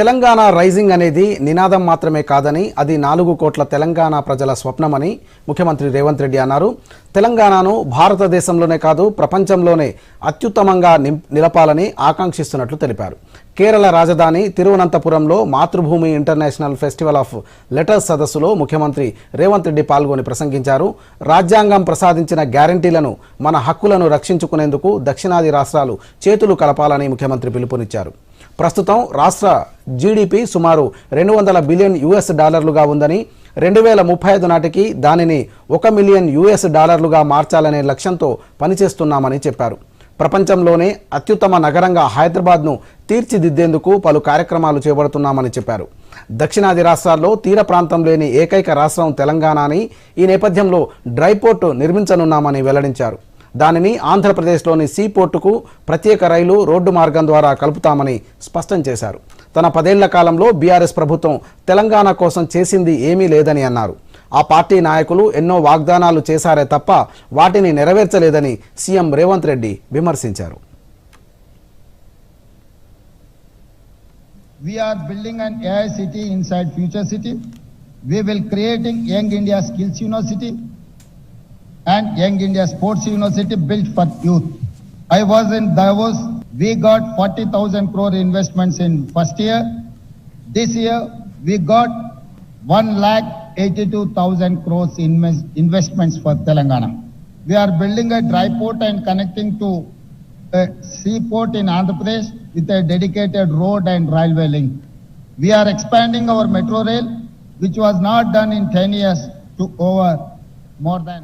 Telangana rising అనేది నినాదం మాత్రమే కాదని అది నాలుగు కోట్ల తెలంగాణ ప్రజల స్వప్నమని ముఖ్యమంత్రి రేవంత్ రెడ్డి అన్నారు. తెలంగాణను భారతదేశంలోనే కాదు ప్రపంచంలోనే అత్యుత్తమంగా నిం- నిలపాలని ఆకాంక్షిస్తున్నట్లు తెలిపారు. కేరళ రాజధాని తిరువనంతపురంలో మాతృభూమి ఇంటర్నేషనల్ ఫెస్టివల్ ఆఫ్ లెటర్స్ సదస్సులో ముఖ్యమంత్రి రేవంత్ రెడ్డి పాల్గొని ప్రసంగించారు. రాజ్యాంగం ప్రసాదించిన గ్యారంటీలను మన హక్కులను రక్షించుకునేందుకు దక్షిణాది రాష్ట్రాలు చేతులు కలపాలని ముఖ్యమంత్రి పిలుపునిచ్చారు. ప్రస్తుతం రాష్ట్ర జీడిపి సుమారు రెండు వందల బిలియన్ యుఎస్ డాలర్లుగా ఉందని రెండు వేల ముప్పై ఐదు నాటికి దానిని ఒక మిలియన్ యుఎస్ డాలర్లుగా మార్చాలనే లక్ష్యంతో పనిచేస్తున్నామని చెప్పారు. ప్రపంచంలోనే అత్యుత్తమ నగరంగా హైదరాబాద్ను తీర్చిదిద్దేందుకు పలు కార్యక్రమాలు చేపడుతున్నామని చెప్పారు. దక్షిణాది రాష్ట్రాల్లో తీర ప్రాంతం లేని ఏకైక రాష్ట్రం తెలంగాణ అని ఈ నేపథ్యంలో డ్రై పోర్టు నిర్మించనున్నామని వెల్లడించారు. దానిని ఆంధ్రప్రదేశ్లోని సీ పోర్టుకు ప్రత్యేక రైలు రోడ్డు మార్గం ద్వారా కలుపుతామని స్పష్టం చేశారు. తన పదేళ్ళ కాలంలో బీఆర్ఎస్ ప్రభుత్వం తెలంగాణ కోసం చేసింది ఏమీ లేదని అన్నారు. ఆ పార్టీ నాయకులు ఎన్నో వాగ్దానాలు చేశారే తప్ప వాటిని నెరవేర్చలేదని సీఎం రేవంత్ రెడ్డి విమర్శించారు We are building an AI city inside Future City. We will creating Young India Skills University and Young India Sports University built for youth. I was in Davos. We got 40,000 crore investments in first year. This year we got 1 lakh 82,000 crores invest, investments for Telangana. We are building a dry port and connecting to a seaport in Andhra Pradesh with a dedicated road and railway link. We are expanding our metro rail, which was not done in 10 years, to over more than